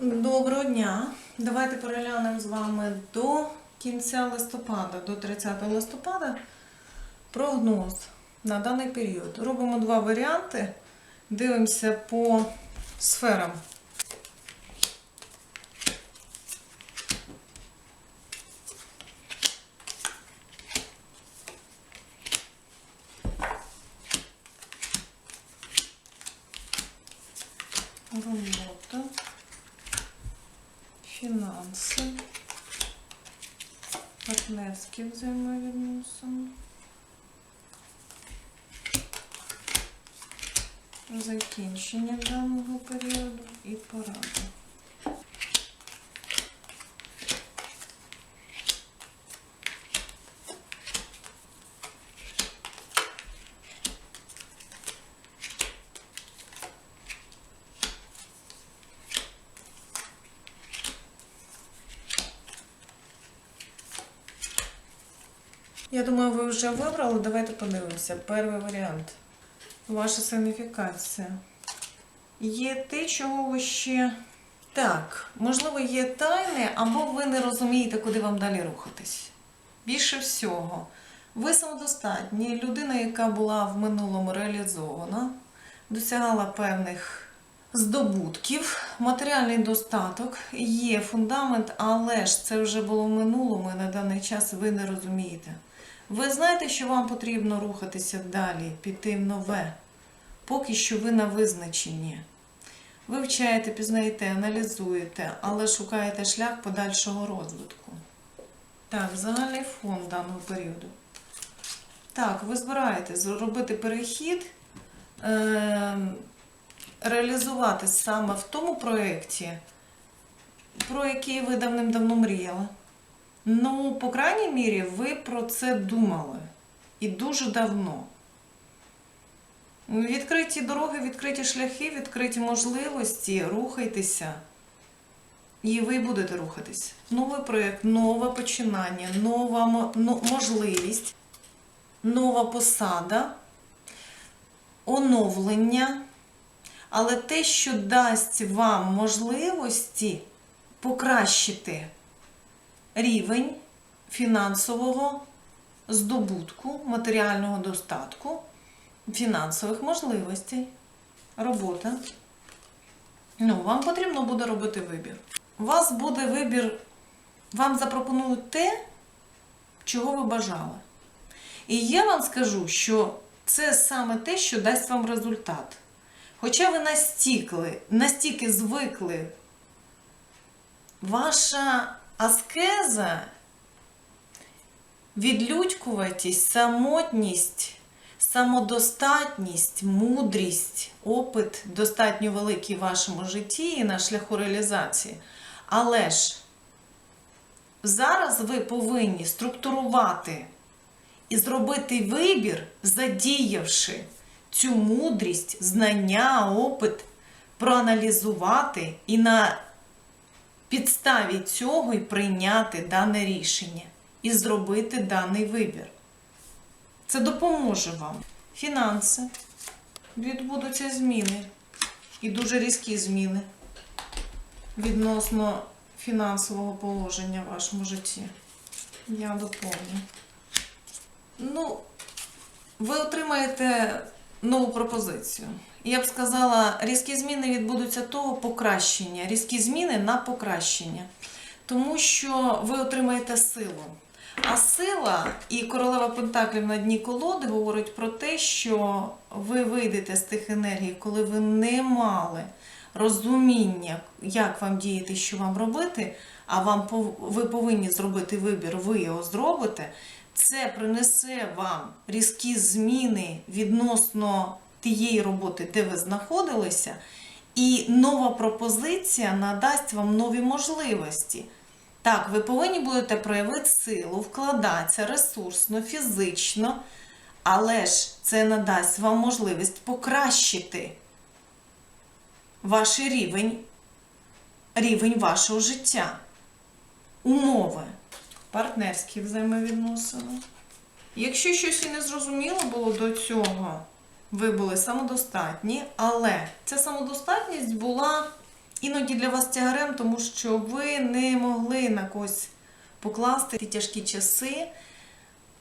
Доброго дня! Давайте переглянемо з вами до кінця листопада, до 30 листопада прогноз на даний період. Робимо два варіанти. Дивимося по сферам. Робота, фінанси, партнерські взаємовідносини, закінчення даного періоду і поради. Я думаю, ви вже вибрали. Давайте подивимося. Перший варіант. Ваша сигніфікація. Є те, чого ви ще. Так, можливо, є тайне, або ви не розумієте, куди вам далі рухатись. Більше всього, ви самодостатні, людина, яка була в минулому реалізована, досягала певних здобутків, матеріальний достаток, є фундамент, але ж це вже було в минулому, і на даний час ви не розумієте. Ви знаєте, що вам потрібно рухатися далі, піти в нове. Поки що ви на визначенні. Ви вчаєте, пізнаєте, аналізуєте, але шукаєте шлях подальшого розвитку. Так, загальний фон даного періоду. Так, ви збираєтесь зробити перехід, е- реалізувати саме в тому проєкті, про який ви давним-давно мріяли. Ну, по крайній мірі, ви про це думали. І дуже давно. Відкриті дороги, відкриті шляхи, відкриті можливості, рухайтеся. І ви будете рухатись. Новий проєкт, нове починання, нова ну, можливість, нова посада, оновлення. Але те, що дасть вам можливості покращити рівень фінансового здобутку, матеріального достатку, фінансових можливостей, робота. Ну, вам потрібно буде робити вибір. У вас буде вибір, вам запропонують те, чого ви бажали. І я вам скажу, що це саме те, що дасть вам результат. Хоча ви настікли, настільки звикли, ваша аскеза, відлюдькуватість, самотність, самодостатність, мудрість, опит достатньо великий в вашому житті і на шляху реалізації. Але ж зараз ви повинні структурувати і зробити вибір, задіявши цю мудрість, знання, опит, проаналізувати і на підставі цього і прийняти дане рішення і зробити даний вибір. Це допоможе вам. Фінанси. Відбудуться зміни. І дуже різкі зміни відносно фінансового положення в вашому житті. Я доповню. Ну, ви отримаєте нову пропозицію. Я б сказала, різкі зміни відбудуться того покращення, різкі зміни на покращення. Тому що ви отримаєте силу. А сила і королева Пентаклів на дні колоди говорить про те, що ви вийдете з тих енергій, коли ви не мали розуміння, як вам діяти, що вам робити, а вам ви повинні зробити вибір, ви його зробите. Це принесе вам різкі зміни відносно тієї роботи, де ви знаходилися, і нова пропозиція надасть вам нові можливості. Так, ви повинні будете проявити силу, вкладатися ресурсно, фізично, але ж це надасть вам можливість покращити ваш рівень, рівень вашого життя, умови, партнерські взаємовідносини. Якщо щось і не зрозуміло було до цього, ви були самодостатні, але ця самодостатність була іноді для вас тягарем, тому що ви не могли на когось покласти ті тяжкі часи.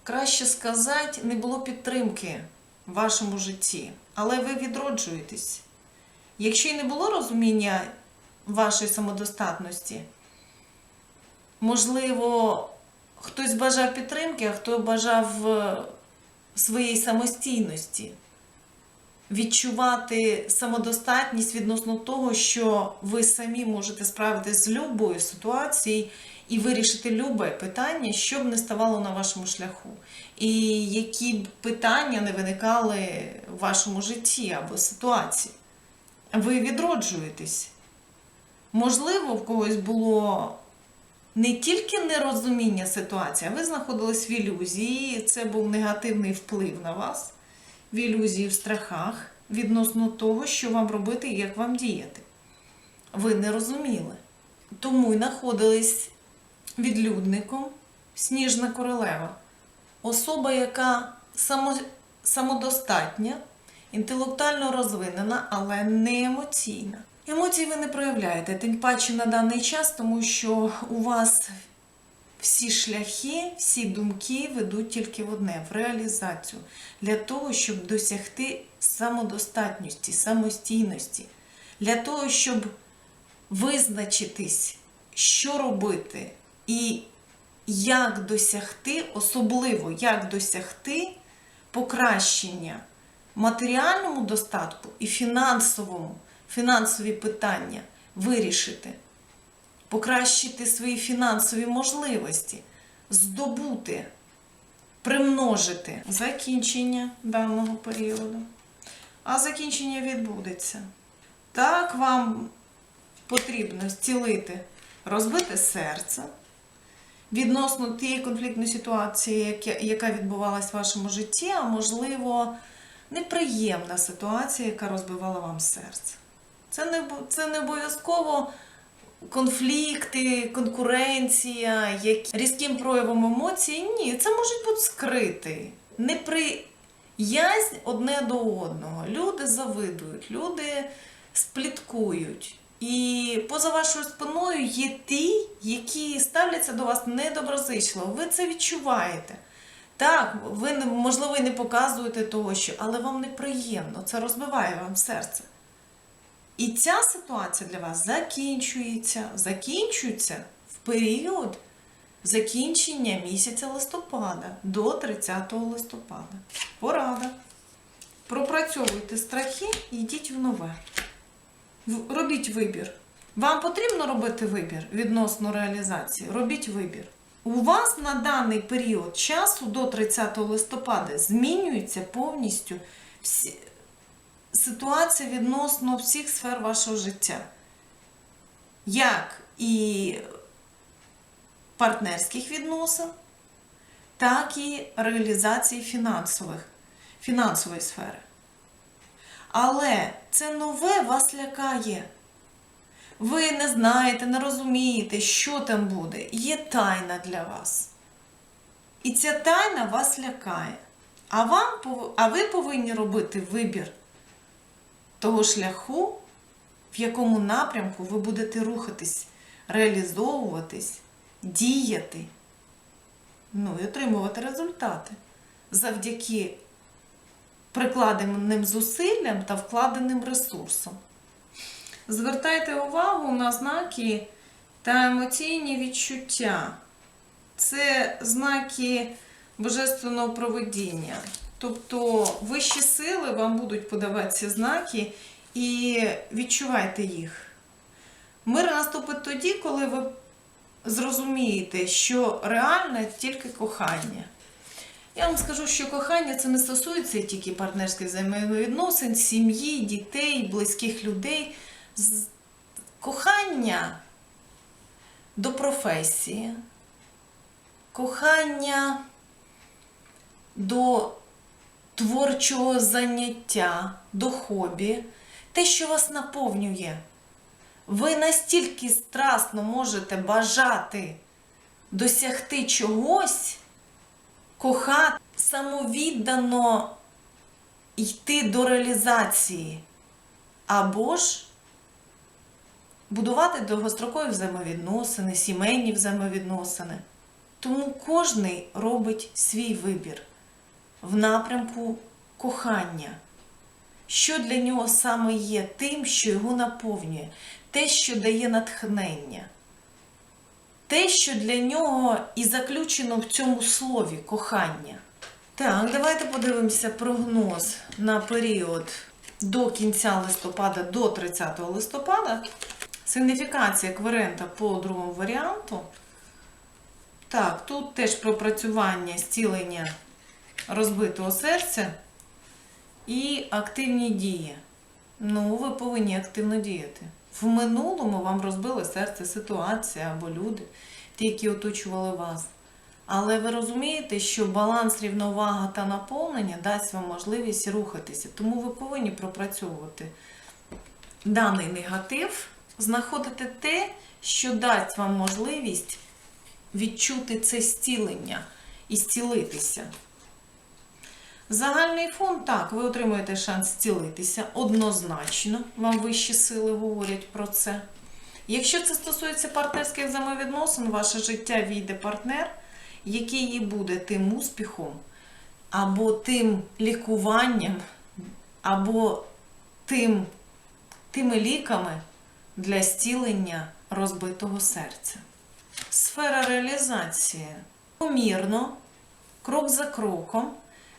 Краще сказати, не було підтримки в вашому житті, але ви відроджуєтесь. Якщо й не було розуміння вашої самодостатності, можливо, хтось бажав підтримки, а хто бажав е, своєї самостійності, відчувати самодостатність відносно того, що ви самі можете справитися з любою ситуацією і вирішити любе питання, що б не ставало на вашому шляху. І які б питання не виникали в вашому житті або ситуації. Ви відроджуєтесь. Можливо, в когось було не тільки нерозуміння ситуації, а ви знаходились в ілюзії, це був негативний вплив на вас, в ілюзії, в страхах відносно того, що вам робити і як вам діяти. Ви не розуміли. Тому й знаходились відлюдником сніжна королева. Особа, яка само, самодостатня, інтелектуально розвинена, але не емоційна. Емоцій ви не проявляєте, тим паче на даний час, тому що у вас всі шляхи, всі думки ведуть тільки в одне в реалізацію. Для того, щоб досягти самодостатності, самостійності, для того, щоб визначитись, що робити і як досягти, особливо як досягти покращення матеріальному достатку і фінансовому, фінансові питання вирішити, покращити свої фінансові можливості, здобути, примножити закінчення даного періоду. А закінчення відбудеться. Так вам потрібно зцілити розбите серце відносно тієї конфліктної ситуації, яка- відбувалась в вашому житті, а можливо, неприємна ситуація, яка розбивала вам серце. Це не, це не обов'язково конфлікти, конкуренція, які різким проявом емоцій. Ні, це може бути скритий. Неприязнь одне до одного. Люди завидують, люди спліткують. І поза вашою спиною є ті, які ставляться до вас недоброзичливо. Ви це відчуваєте. Так, ви можливо і не показуєте того, що, але вам неприємно, це розбиває вам серце. І ця ситуація для вас закінчується, закінчується в період закінчення місяця листопада до 30 листопада. Порада. Пропрацьовуйте страхи йдіть в нове. Робіть вибір. Вам потрібно робити вибір відносно реалізації. Робіть вибір. У вас на даний період часу до 30 листопада змінюється повністю всі, ситуація відносно всіх сфер вашого життя. Як і партнерських відносин, так і реалізації фінансових, фінансової сфери. Але це нове вас лякає. Ви не знаєте, не розумієте, що там буде. Є тайна для вас. І ця тайна вас лякає. А, вам, а ви повинні робити вибір того шляху, в якому напрямку ви будете рухатись, реалізовуватись, діяти, ну і отримувати результати завдяки прикладеним зусиллям та вкладеним ресурсом. Звертайте увагу на знаки та емоційні відчуття. Це знаки божественного проведіння. Тобто вищі сили вам будуть подавати ці знаки і відчувайте їх. Мир наступить тоді, коли ви зрозумієте, що реальне тільки кохання. Я вам скажу, що кохання це не стосується тільки партнерських взаємовідносин, сім'ї, дітей, близьких людей. Кохання до професії, кохання до творчого заняття, до хобі, те, що вас наповнює. Ви настільки страстно можете бажати досягти чогось, кохати, самовіддано йти до реалізації. Або ж будувати довгострокові взаємовідносини, сімейні взаємовідносини. Тому кожний робить свій вибір в напрямку кохання. Що для нього саме є тим, що його наповнює, те, що дає натхнення, те, що для нього і заключено в цьому слові кохання. Так, давайте подивимося прогноз на період до кінця листопада, до 30 листопада. Сигніфікація кверента по другому варіанту. Так, тут теж пропрацювання, зцілення розбитого серця і активні дії. Ну, ви повинні активно діяти. В минулому вам розбили серце ситуація або люди, ті, які оточували вас. Але ви розумієте, що баланс, рівновага та наповнення дасть вам можливість рухатися. Тому ви повинні пропрацьовувати даний негатив, знаходити те, що дасть вам можливість відчути це зцілення і зцілитися. Загальний фон, так, ви отримуєте шанс зцілитися однозначно. Вам вищі сили говорять про це. Якщо це стосується партнерських взаємовідносин, ваше життя війде партнер, який і буде тим успіхом, або тим лікуванням, або тим, тими ліками для зцілення розбитого серця. Сфера реалізації. Помірно, крок за кроком,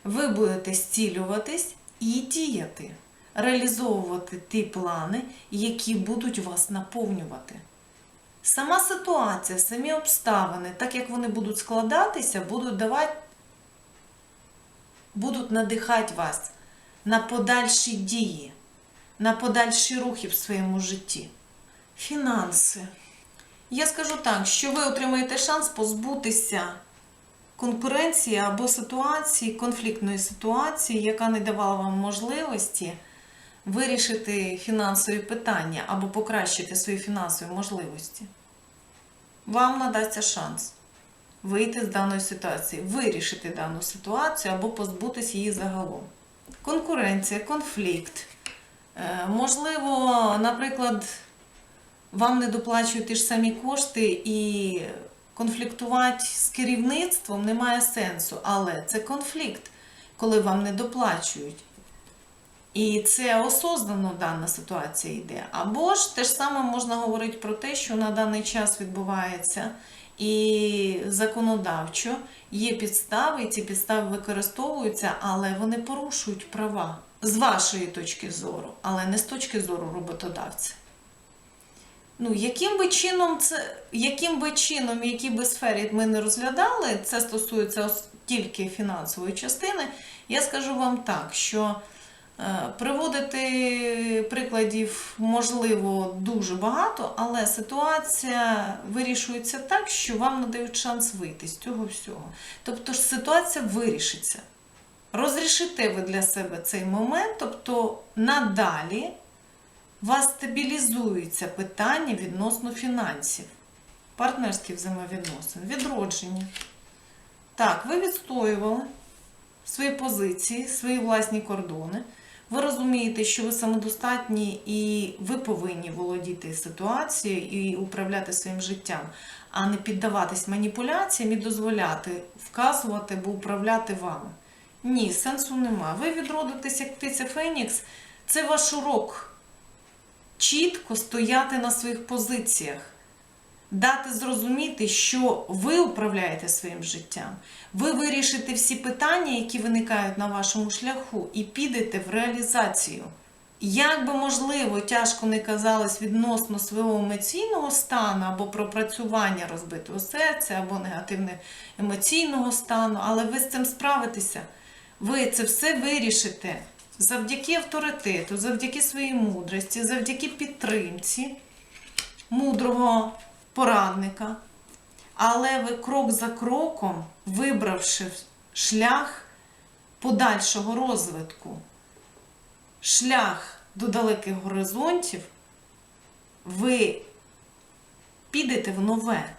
ви будете зцілюватись і діяти, реалізовувати ті плани, які будуть вас наповнювати. Сама ситуація, самі обставини, так як вони будуть складатися, будуть давати, будуть надихати вас на подальші дії, на подальші рухи в своєму житті. Фінанси. Я скажу так, що ви отримаєте шанс позбутися конкуренції або ситуації, конфліктної ситуації, яка не давала вам можливості вирішити фінансові питання або покращити свої фінансові можливості. Вам надасться шанс вийти з даної ситуації, вирішити дану ситуацію або позбутися її загалом. Конкуренція, конфлікт. Е, Можливо, наприклад, вам не доплачують ті ж самі кошти і конфліктувати з керівництвом немає сенсу, але це конфлікт, коли вам не доплачують. І це осознано дана ситуація йде. Або ж те ж саме можна говорити про те, що на даний час відбувається, і законодавчо є підстави, і ці підстави використовуються, але вони порушують права з вашої точки зору, але не з точки зору роботодавця. Ну, яким би чином це, яким би чином, які би сфері ми не розглядали, це стосується тільки фінансової частини, я скажу вам так, що е, приводити прикладів можливо дуже багато, але ситуація вирішується так, що вам надають шанс вийти з цього всього. Тобто ж ситуація вирішиться. Розрішите ви для себе цей момент, тобто надалі вас стабілізується питання відносно фінансів, партнерські взаємовідносини, відродження. Так, ви відстоювали свої позиції, свої власні кордони. Ви розумієте, що ви самодостатні і ви повинні володіти ситуацією і управляти своїм життям, а не піддаватись маніпуляціям і дозволяти вказувати або управляти вами. Ні, сенсу нема. Ви відродитесь як птиця Фенікс, це ваш урок чітко стояти на своїх позиціях, дати зрозуміти, що ви управляєте своїм життям, ви вирішите всі питання, які виникають на вашому шляху, і підете в реалізацію. Як би можливо тяжко не казалось відносно свого емоційного стану або пропрацювання розбитого серця, або негативного емоційного стану, але ви з цим справитеся. Ви це все вирішите завдяки авторитету, завдяки своїй мудрості, завдяки підтримці мудрого порадника. Але ви крок за кроком, вибравши шлях подальшого розвитку, шлях до далеких горизонтів, ви підете в нове,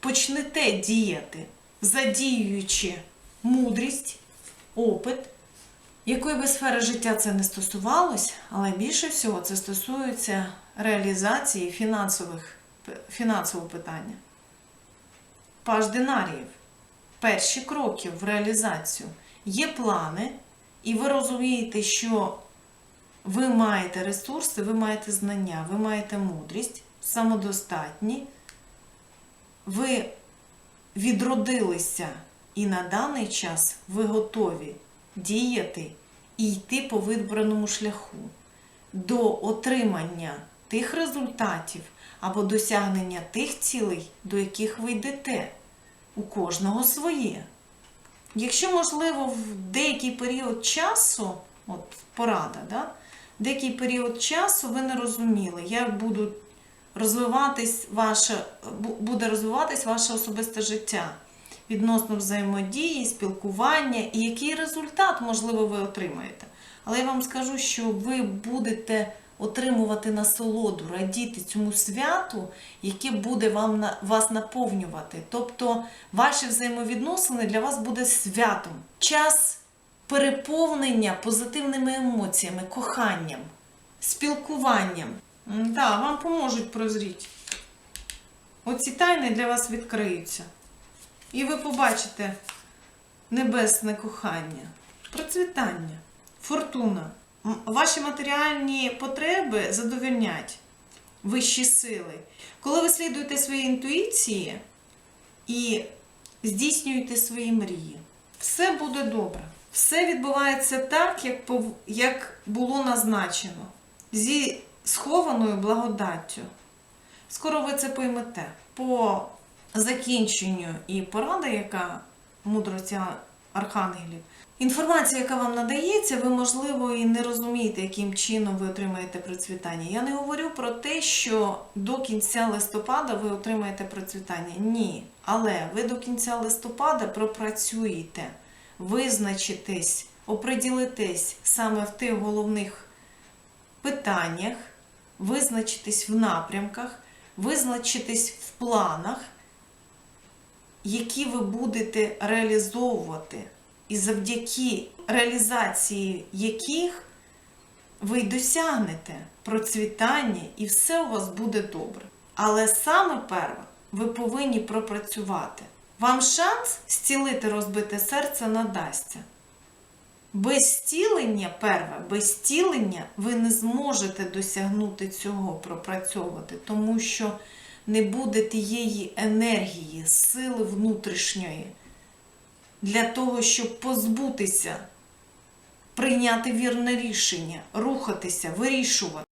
почнете діяти, задіюючи мудрість, опит Якої би сфери життя це не стосувалось, але більше всього це стосується реалізації фінансових, фінансового питання. Паж динаріїв. Перші кроки в реалізацію. Є плани, і ви розумієте, що ви маєте ресурси, ви маєте знання, ви маєте мудрість, самодостатні, ви відродилися, і на даний час ви готові діяти і йти по вибраному шляху до отримання тих результатів або досягнення тих цілей, до яких ви йдете. У кожного своє. Якщо, можливо, в деякий період часу, от порада, да, деякий період часу ви не розуміли, як будуть розвиватись ваше, буде розвиватись ваше особисте життя відносно взаємодії, спілкування і який результат, можливо, ви отримаєте. Але я вам скажу, що ви будете отримувати насолоду, радіти цьому святу, яке буде вам вас наповнювати. Тобто ваші взаємовідносини для вас буде святом. Час переповнення позитивними емоціями, коханням, спілкуванням. Так, вам поможуть прозріти. Оці тайни для вас відкриються. І ви побачите небесне кохання, процвітання, фортуна. Ваші матеріальні потреби задовольнять вищі сили. Коли ви слідуєте своїй інтуїції і здійснюєте свої мрії, все буде добре. Все відбувається так, як було назначено, зі схованою благодаттю. Скоро ви це поймете. По закінченню і порада, яка мудрості архангелів. Інформація, яка вам надається, ви, можливо, і не розумієте, яким чином ви отримаєте процвітання. Я не говорю про те, що до кінця листопада ви отримаєте процвітання. Ні. Але ви до кінця листопада пропрацюєте, визначитесь, оприділитесь саме в тих головних питаннях, визначитись в напрямках, визначитись в планах, які ви будете реалізовувати, і завдяки реалізації яких ви досягнете процвітання, і все у вас буде добре. Але саме перше, ви повинні пропрацювати. Вам шанс зцілити розбите серце надасться. Без зцілення, перве, без зцілення ви не зможете досягнути цього, пропрацьовувати, тому що не буде тієї енергії, сили внутрішньої для того, щоб позбутися, прийняти вірне рішення, рухатися, вирішувати.